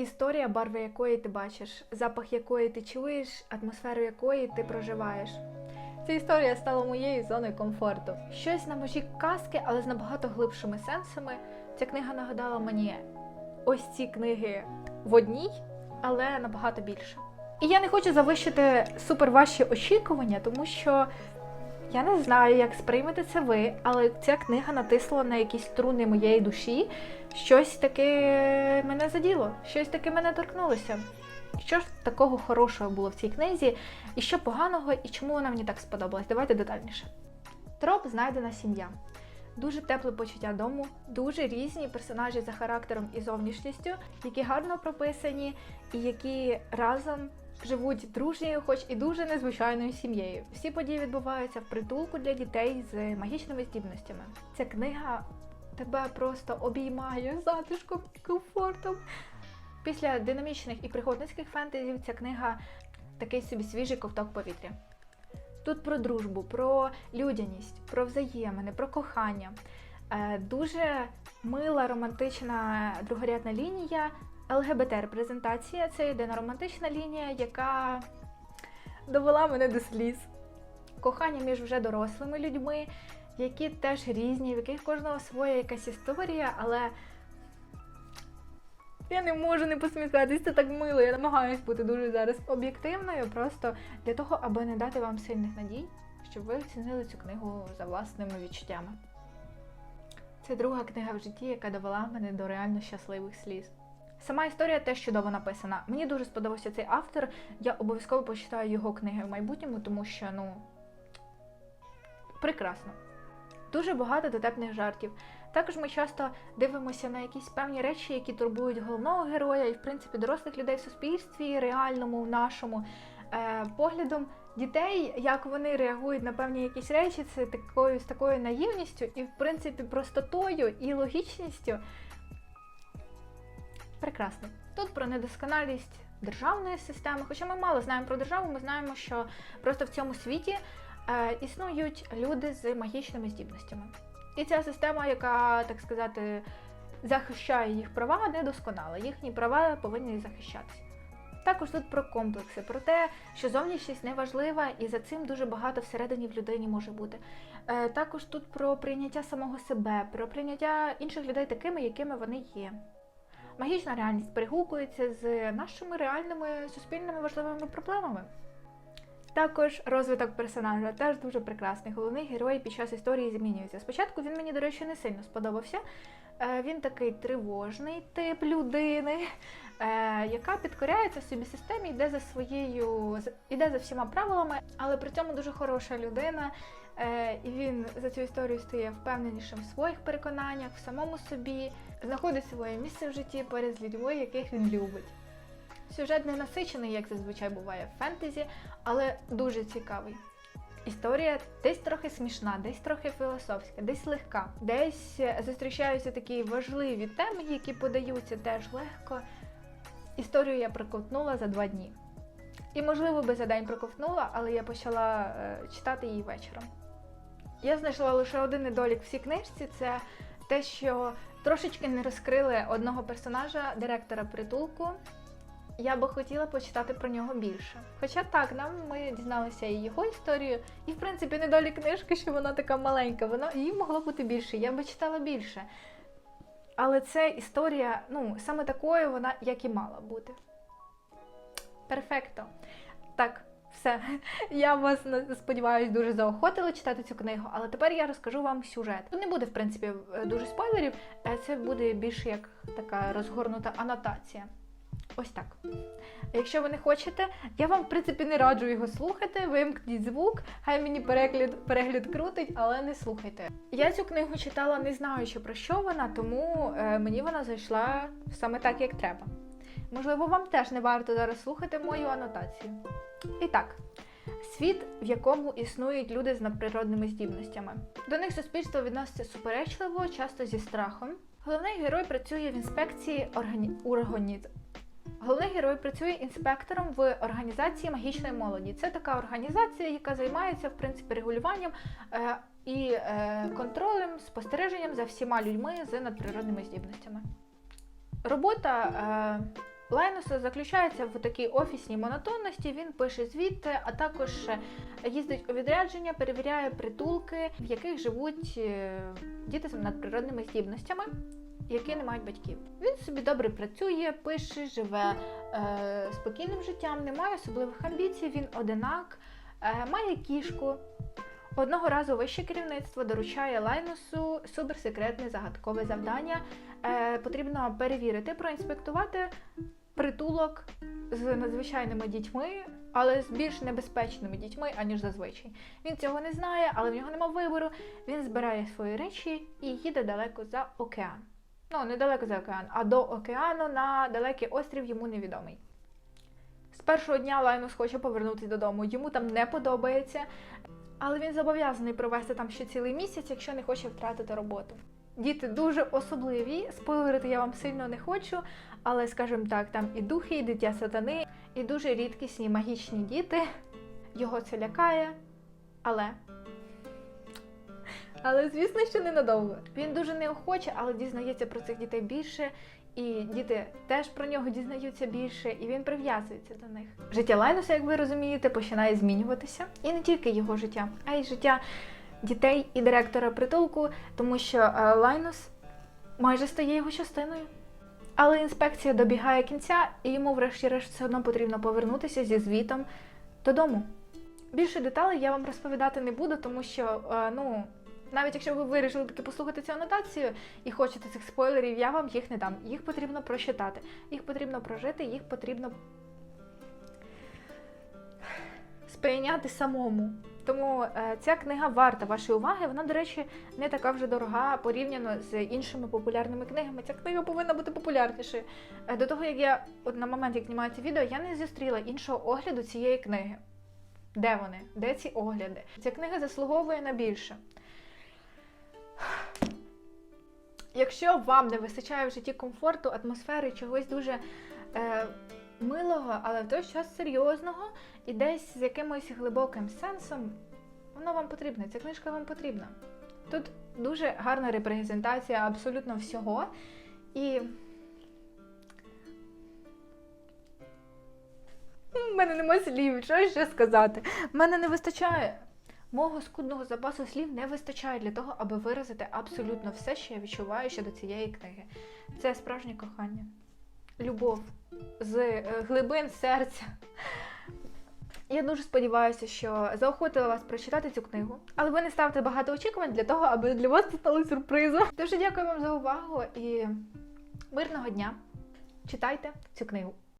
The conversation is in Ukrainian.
Історія, барви якої ти бачиш, запах якої ти чуєш, атмосферу якої ти проживаєш. Ця історія стала моєю зоною комфорту. Щось на межі казки, але з набагато глибшими сенсами. Ця книга нагадала мені ось ці книги в одній, але набагато більше. І я не хочу завищити супер ваші очікування, тому що я не знаю, як сприймете це ви, але ця книга натисла на якісь струни моєї душі. Щось таке мене заділо, щось таке мене торкнулося. Що ж такого хорошого було в цій книзі, і що поганого, і чому вона мені так сподобалась? Давайте детальніше. Троп знайдена сім'я. Дуже тепле почуття дому, дуже різні персонажі за характером і зовнішністю, які гарно прописані і які разом живуть дружньою, хоч і дуже незвичайною сім'єю. Всі події відбуваються в притулку для дітей з магічними здібностями. Ця книга тебе просто обіймає затишком і комфортом. Після динамічних і пригодницьких фентезів ця книга такий собі свіжий ковток повітря. Тут про дружбу, про людяність, про взаємини, про кохання. Е, Дуже мила романтична другорядна лінія, ЛГБТ-репрезентація це єдина романтична лінія, яка довела мене до сліз. Кохання між вже дорослими людьми, які теж різні, в яких кожного своя якась історія, але я не можу не посміхатись, це так мило. Я намагаюсь бути дуже зараз об'єктивною, просто для того, аби не дати вам сильних надій, щоб ви оцінили цю книгу за власними відчуттями. Це друга книга в житті, яка довела мене до реально щасливих сліз. Сама історія теж чудово написана. Мені дуже сподобався цей автор. Я обов'язково почитаю його книги в майбутньому, тому що ну прекрасно. Дуже багато дотепних жартів. Також ми часто дивимося на якісь певні речі, які турбують головного героя, і в принципі дорослих людей в суспільстві, реальному, нашому е, поглядом дітей, як вони реагують на певні якісь речі, це такою з такою наївністю і, в принципі, простотою і логічністю. Прекрасно. Тут про недосконалість державної системи. Хоча ми мало знаємо про державу, ми знаємо, що просто в цьому світі е, існують люди з магічними здібностями. І ця система, яка, так сказати, захищає їх права, недосконала. Їхні права повинні захищатися. Також тут про комплекси, про те, що зовнішність не важлива, і за цим дуже багато всередині в людині може бути. Е, також тут про прийняття самого себе, про прийняття інших людей такими, якими вони є. Магічна реальність перегукується з нашими реальними суспільними важливими проблемами. Також розвиток персонажа теж дуже прекрасний. Головний герой під час історії змінюється. Спочатку він мені, до речі, не сильно сподобався. Е, Він такий тривожний тип людини, е, яка підкоряється собі системі, йде за своєю, іде за всіма правилами, але при цьому дуже хороша людина. Е, І він за цю історію стає впевненішим в своїх переконаннях, в самому собі, знаходить своє місце в житті поряд з людьми, яких він любить. Сюжет не насичений, як зазвичай буває в фентезі, але дуже цікавий. Історія десь трохи смішна, десь трохи філософська, десь легка, десь зустрічаються такі важливі теми, які подаються теж легко. Історію я проковтнула за два дні. І, можливо, би за день проковтнула, але я почала е, читати її вечором. Я знайшла лише один недолік в цій книжці це те, що трошечки не розкрили одного персонажа, директора притулку. Я би хотіла почитати про нього більше. Хоча так, нам ми дізналися і його історію, і в принципі недолік книжки, що вона така маленька, вона її могло бути більше. Я би читала більше. Але це історія, ну, саме такою вона, як і мала бути. Перфекто. Так, все. Я вас сподіваюсь дуже заохотила читати цю книгу, але тепер я розкажу вам сюжет. Тут не буде, в принципі, е, дуже спойлерів, е, це буде більше як така розгорнута анотація. Ось так. Якщо ви не хочете, я вам, в принципі, не раджу його слухати. Вимкніть звук, хай мені перегляд, перегляд крутить, але не слухайте. Я цю книгу читала, не знаючи про що вона, тому е, мені вона зайшла саме так, як треба. Можливо, вам теж не варто зараз слухати мою анотацію. І так, світ, в якому існують люди з надприродними здібностями. До них суспільство відноситься суперечливо, часто зі страхом. Головний герой працює в інспекції органі... ургоніт... Головний герой працює інспектором в організації магічної молоді. Це така організація, яка займається в принципі регулюванням е, і е, контролем, спостереженням за всіма людьми з надприродними здібностями. Робота е, Лайнуса заключається в такій офісній монотонності. Він пише звіти, а також їздить у відрядження, перевіряє притулки, в яких живуть е, діти з надприродними здібностями, які не мають батьків. Він собі добре працює, пише, живе е, спокійним життям, не має особливих амбіцій. Він одинак, е, має кішку. Одного разу вище керівництво доручає Лайнусу суперсекретне загадкове завдання. Е, потрібно перевірити, проінспектувати притулок з надзвичайними дітьми, але з більш небезпечними дітьми, аніж зазвичай. Він цього не знає, але в нього нема вибору. Він збирає свої речі і їде далеко за океан. Ну, не далеко за океан, а до океану на далекий острів йому невідомий. З першого дня Лайнус хоче повернутися додому. Йому там не подобається, але він зобов'язаний провести там ще цілий місяць, якщо не хоче втратити роботу. Діти дуже особливі. Спойлерити я вам сильно не хочу, але скажімо так, там і духи, і дитя сатани, і дуже рідкісні магічні діти. Його це лякає, але. Але, звісно, що ненадовго. Він дуже неохоче, але дізнається про цих дітей більше, і діти теж про нього дізнаються більше, і він прив'язується до них. Життя Лайнуса, як ви розумієте, починає змінюватися. І не тільки його життя, а й життя дітей і директора притулку, тому що е, Лайнус майже стає його частиною. Але інспекція добігає кінця, і йому, врешті-решт, все одно потрібно повернутися зі звітом додому. Більше деталей я вам розповідати не буду, тому що, е, ну, навіть якщо ви вирішили таки послухати цю анотацію і хочете цих спойлерів, я вам їх не дам. Їх потрібно прочитати, їх потрібно прожити, їх потрібно сприйняти самому. Тому е, ця книга варта вашої уваги. Вона, до речі, не така вже дорога порівняно з іншими популярними книгами. Ця книга повинна бути популярнішою. Е, до того як я от на момент, як знімаю це відео, я не зустріла іншого огляду цієї книги. Де вони? Де ці огляди? Ця книга заслуговує на більше. Якщо вам не вистачає в житті комфорту, атмосфери, чогось дуже е, милого, але в той час серйозного і десь з якимось глибоким сенсом, воно вам потрібне. Ця книжка вам потрібна. Тут дуже гарна репрезентація абсолютно всього. І в мене нема слів, що ще сказати. В мене не вистачає. Мого скудного запасу слів не вистачає для того, аби виразити абсолютно все, що я відчуваю щодо цієї книги. Це справжнє кохання, любов з е, глибин серця. Я дуже сподіваюся, що заохотила вас прочитати цю книгу, але ви не ставте багато очікувань для того, аби для вас це стало сюрпризом. Дуже дякую вам за увагу і мирного дня. Читайте цю книгу.